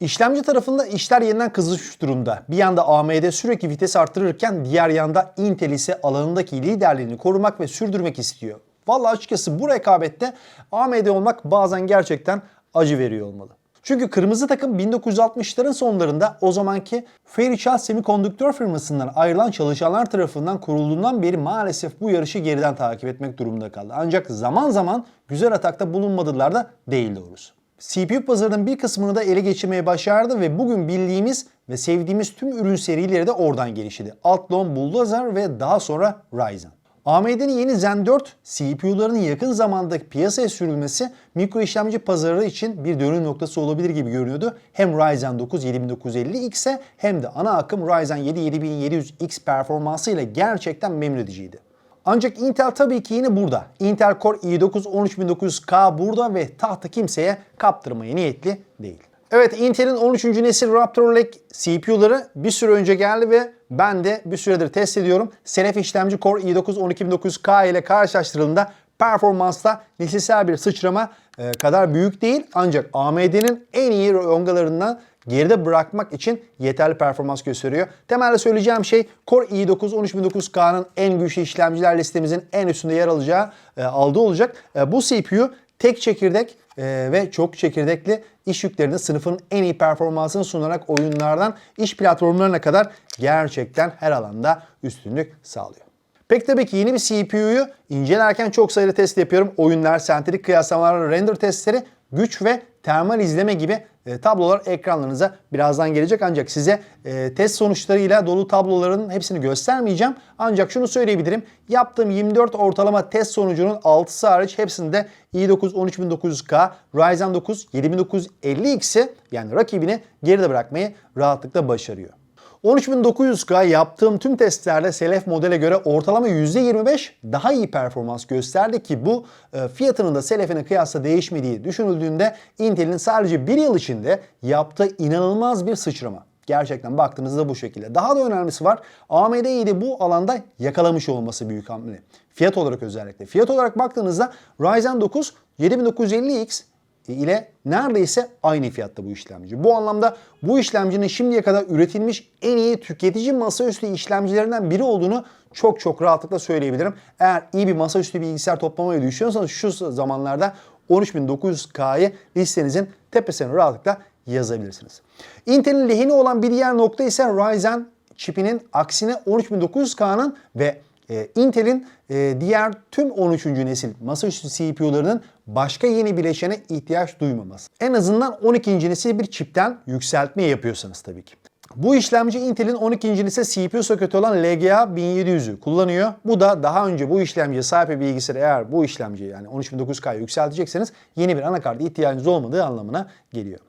İşlemci tarafında işler yeniden kızışmış durumda. Bir yanda AMD sürekli vites arttırırken diğer yanda Intel ise alanındaki liderliğini korumak ve sürdürmek istiyor. Vallahi açıkçası bu rekabette AMD olmak bazen gerçekten acı veriyor olmalı. Çünkü kırmızı takım 1960'ların sonlarında o zamanki Fairchild Semiconductor firmasından ayrılan çalışanlar tarafından kurulduğundan beri maalesef bu yarışı geriden takip etmek durumunda kaldı. Ancak zaman zaman güzel atakta bulunmadılar da değil doğrusu. CPU pazarının bir kısmını da ele geçirmeye başardı ve bugün bildiğimiz ve sevdiğimiz tüm ürün serileri de oradan gelişti. Athlon, Bulldozer ve daha sonra Ryzen. AMD'nin yeni Zen 4 CPU'larının yakın zamanda piyasaya sürülmesi mikro işlemci pazarı için bir dönüm noktası olabilir gibi görünüyordu. Hem Ryzen 9 7950X'e hem de ana akım Ryzen 7 7700X performansıyla gerçekten memnun ediciydi. Ancak Intel tabii ki yine burada. Intel Core i9 13900K burada ve tahta kimseye kaptırmaya niyetli değil. Evet Intel'in 13. nesil Raptor Lake CPU'ları bir süre önce geldi ve ben de bir süredir test ediyorum. Selef işlemci Core i9 12900K ile karşılaştırıldığında performansta nesilsel bir sıçrama kadar büyük değil. Ancak AMD'nin en iyi yongalarından geride bırakmak için yeterli performans gösteriyor. Temelde söyleyeceğim şey Core i9 13900K'nın en güçlü işlemciler listemizin en üstünde yer alacağı e, aldığı olacak. E, bu CPU tek çekirdek e, ve çok çekirdekli iş yüklerinde sınıfın en iyi performansını sunarak oyunlardan iş platformlarına kadar gerçekten her alanda üstünlük sağlıyor. Pek tabii ki yeni bir CPU'yu incelerken çok sayıda test yapıyorum. Oyunlar, sentetik kıyaslamalar, render testleri, güç ve termal izleme gibi e, tablolar ekranlarınıza birazdan gelecek. Ancak size e, test sonuçlarıyla dolu tabloların hepsini göstermeyeceğim. Ancak şunu söyleyebilirim. Yaptığım 24 ortalama test sonucunun 6'sı hariç hepsinde i9 13900K, Ryzen 9 7950X'i yani rakibini geride bırakmayı rahatlıkla başarıyor. 13900K yaptığım tüm testlerde Selef modele göre ortalama %25 daha iyi performans gösterdi ki bu e, fiyatının da Selef'ine kıyasla değişmediği düşünüldüğünde Intel'in sadece bir yıl içinde yaptığı inanılmaz bir sıçrama. Gerçekten baktığınızda bu şekilde. Daha da önemlisi var. AMD'yi de bu alanda yakalamış olması büyük hamle. Fiyat olarak özellikle. Fiyat olarak baktığınızda Ryzen 9 7950X ile neredeyse aynı fiyatta bu işlemci. Bu anlamda bu işlemcinin şimdiye kadar üretilmiş en iyi tüketici masaüstü işlemcilerinden biri olduğunu çok çok rahatlıkla söyleyebilirim. Eğer iyi bir masaüstü bilgisayar toplamayı düşünüyorsanız şu zamanlarda 13900K'yı listenizin tepesine rahatlıkla yazabilirsiniz. Intel'in lehine olan bir diğer nokta ise Ryzen çipinin aksine 13900K'nın ve e, Intel'in e, diğer tüm 13. nesil masaüstü CPU'larının başka yeni bileşene ihtiyaç duymaması. En azından 12. nesil bir çipten yükseltme yapıyorsanız tabii ki. Bu işlemci Intel'in 12. nesil CPU soketi olan LGA 1700'ü kullanıyor. Bu da daha önce bu işlemciye sahip bir bilgisayar eğer bu işlemciyi yani 13900K'ya yükseltecekseniz yeni bir anakart ihtiyacınız olmadığı anlamına geliyor.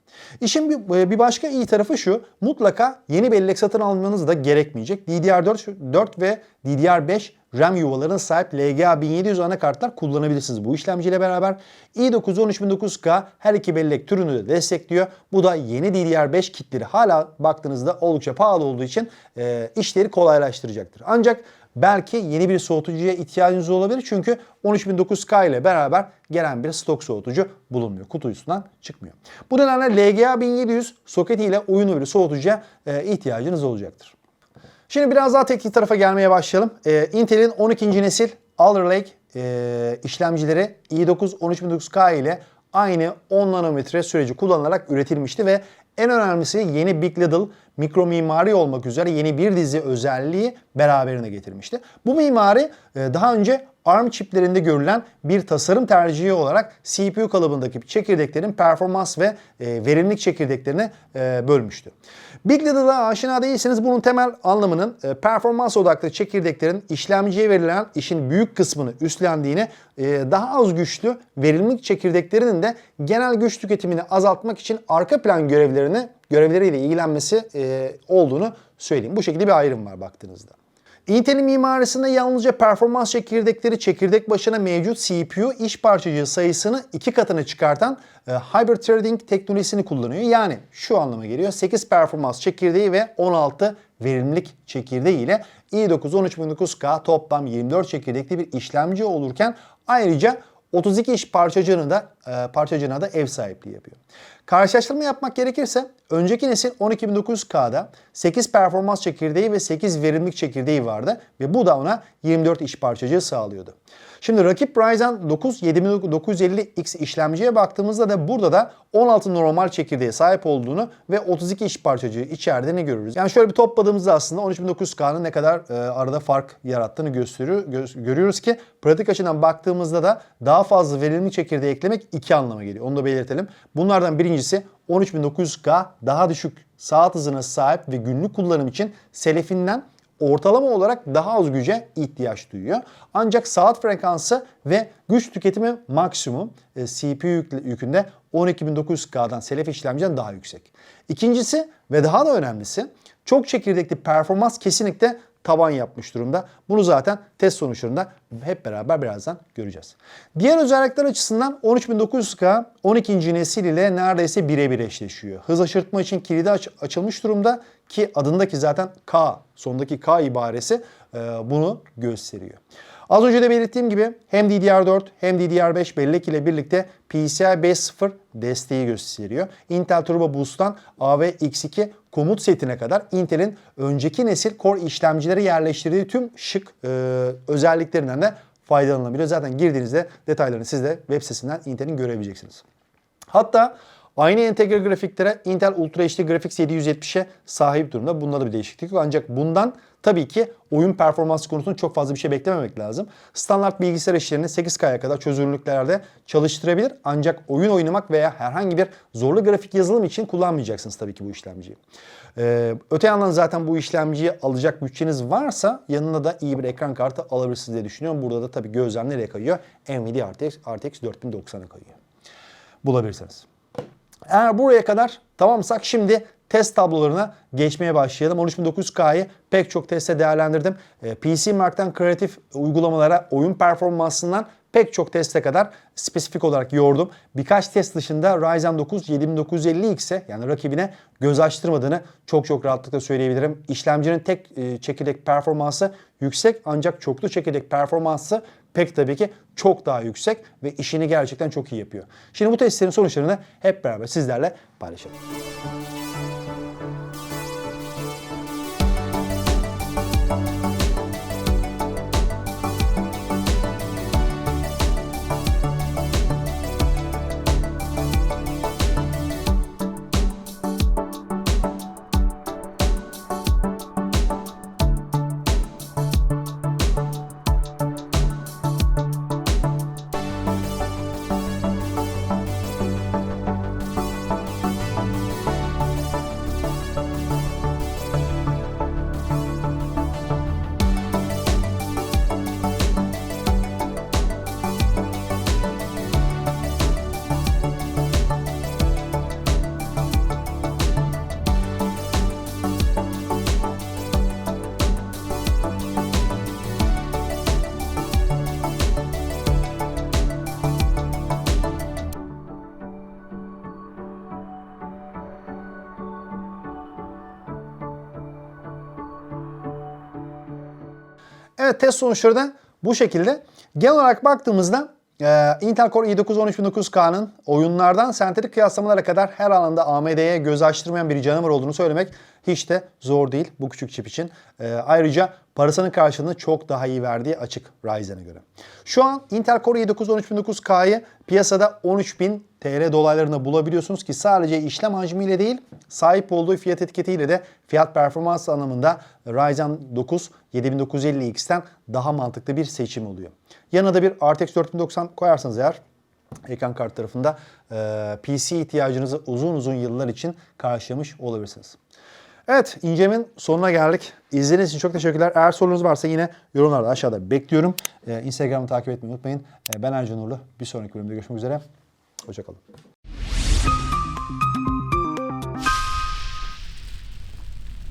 İşin bir, bir başka iyi tarafı şu. Mutlaka yeni bellek satın almanız da gerekmeyecek. DDR4 4 ve DDR5 RAM yuvalarına sahip LGA 1700 anakartlar kullanabilirsiniz bu işlemciyle beraber. i9 13900K her iki bellek türünü de destekliyor. Bu da yeni DDR5 kitleri hala baktığınızda oldukça pahalı olduğu için e, işleri kolaylaştıracaktır. Ancak belki yeni bir soğutucuya ihtiyacınız olabilir. Çünkü 13900K ile beraber gelen bir stok soğutucu bulunmuyor. Kutusundan çıkmıyor. Bu nedenle LGA 1700 soketiyle uyumlu bir soğutucuya e, ihtiyacınız olacaktır. Şimdi biraz daha teknik tarafa gelmeye başlayalım. Ee, Intel'in 12. nesil Alder Lake e, işlemcileri i9 13900K ile aynı 10 nanometre süreci kullanılarak üretilmişti ve en önemlisi yeni Big Little mikro mimari olmak üzere yeni bir dizi özelliği beraberine getirmişti. Bu mimari e, daha önce ARM çiplerinde görülen bir tasarım tercihi olarak CPU kalıbındaki çekirdeklerin performans ve e, verimlilik çekirdeklerini e, bölmüştü. Big Little'a aşina değilseniz bunun temel anlamının e, performans odaklı çekirdeklerin işlemciye verilen işin büyük kısmını üstlendiğini, e, daha az güçlü verimlilik çekirdeklerinin de genel güç tüketimini azaltmak için arka plan görevlerini görevleriyle ilgilenmesi e, olduğunu söyleyeyim. Bu şekilde bir ayrım var baktığınızda. Intel'in mimarisinde yalnızca performans çekirdekleri çekirdek başına mevcut CPU iş parçacığı sayısını iki katına çıkartan e, Hybrid Threading teknolojisini kullanıyor. Yani şu anlama geliyor. 8 performans çekirdeği ve 16 verimlilik çekirdeği ile i9 13900K toplam 24 çekirdekli bir işlemci olurken ayrıca 32 iş parçacığını da e, parçacığına da ev sahipliği yapıyor. Karşılaştırma yapmak gerekirse önceki nesil 12900K'da 8 performans çekirdeği ve 8 verimlilik çekirdeği vardı ve bu da ona 24 iş parçacığı sağlıyordu. Şimdi rakip Ryzen 9 7950X işlemciye baktığımızda da burada da 16 normal çekirdeğe sahip olduğunu ve 32 iş parçacığı içerdiğini görürüz. Yani şöyle bir topladığımızda aslında 13900K'nın ne kadar e, arada fark yarattığını gösteriyor, gö- görüyoruz ki pratik açıdan baktığımızda da daha fazla verimli çekirdeği eklemek iki anlama geliyor. Onu da belirtelim. Bunlardan birincisi 13900K daha düşük saat hızına sahip ve günlük kullanım için selefinden ortalama olarak daha az güce ihtiyaç duyuyor. Ancak saat frekansı ve güç tüketimi maksimum e, CPU yük- yükünde 12900K'dan Selef işlemciden daha yüksek. İkincisi ve daha da önemlisi çok çekirdekli performans kesinlikle taban yapmış durumda. Bunu zaten test sonuçlarında hep beraber birazdan göreceğiz. Diğer özellikler açısından 13900K 12. nesil ile neredeyse birebir eşleşiyor. Hız aşırtma için kilidi aç- açılmış durumda ki adındaki zaten K, sondaki K ibaresi e, bunu gösteriyor. Az önce de belirttiğim gibi hem DDR4 hem DDR5 bellek ile birlikte PCI 5.0 desteği gösteriyor. Intel Turbo Boost'tan AVX2 komut setine kadar Intel'in önceki nesil Core işlemcileri yerleştirdiği tüm şık e, özelliklerinden de faydalanılabiliyor. Zaten girdiğinizde detaylarını siz de web sitesinden Intel'in görebileceksiniz. Hatta aynı entegre grafiklere Intel Ultra HD Graphics 770'e sahip durumda. Bunda da bir değişiklik yok. Ancak bundan tabii ki oyun performansı konusunda çok fazla bir şey beklememek lazım. Standart bilgisayar işlerini 8K'ya kadar çözünürlüklerde çalıştırabilir. Ancak oyun oynamak veya herhangi bir zorlu grafik yazılım için kullanmayacaksınız tabii ki bu işlemciyi. Ee, öte yandan zaten bu işlemciyi alacak bütçeniz varsa yanına da iyi bir ekran kartı alabilirsiniz diye düşünüyorum. Burada da tabii gözlem nereye kayıyor? Nvidia RTX, RTX 4090'a kayıyor bulabilirsiniz. Eğer buraya kadar tamamsak şimdi test tablolarına geçmeye başlayalım. 13900K'yı pek çok teste değerlendirdim. Ee, PC Mark'tan kreatif uygulamalara, oyun performansından pek çok teste kadar spesifik olarak yordum. Birkaç test dışında Ryzen 9 7950X'e yani rakibine göz açtırmadığını çok çok rahatlıkla söyleyebilirim. İşlemcinin tek e, çekirdek performansı yüksek ancak çoklu çekirdek performansı pek tabii ki çok daha yüksek ve işini gerçekten çok iyi yapıyor. Şimdi bu testlerin sonuçlarını hep beraber sizlerle paylaşalım. Test sonuçları da bu şekilde. Genel olarak baktığımızda e, Intel Core i9 13900K'nın oyunlardan sentetik kıyaslamalara kadar her alanda AMD'ye göz açtırmayan bir canavar olduğunu söylemek hiç de zor değil bu küçük çip için. E, ayrıca parasının karşılığını çok daha iyi verdiği açık Ryzen'e göre. Şu an Intel Core i9 13900K'yı piyasada 13.000 TL dolaylarında bulabiliyorsunuz ki sadece işlem hacmiyle değil sahip olduğu fiyat etiketiyle de fiyat performans anlamında Ryzen 9 7950X'ten daha mantıklı bir seçim oluyor. Yanına da bir RTX 4090 koyarsanız eğer ekran kart tarafında PC ihtiyacınızı uzun uzun yıllar için karşılamış olabilirsiniz. Evet incelemenin sonuna geldik. İzlediğiniz için çok teşekkürler. Eğer sorunuz varsa yine yorumlarda aşağıda bekliyorum. Ee, Instagram'ı takip etmeyi unutmayın. Ee, ben Ercan Uğurlu. Bir sonraki bölümde görüşmek üzere. Hoşçakalın.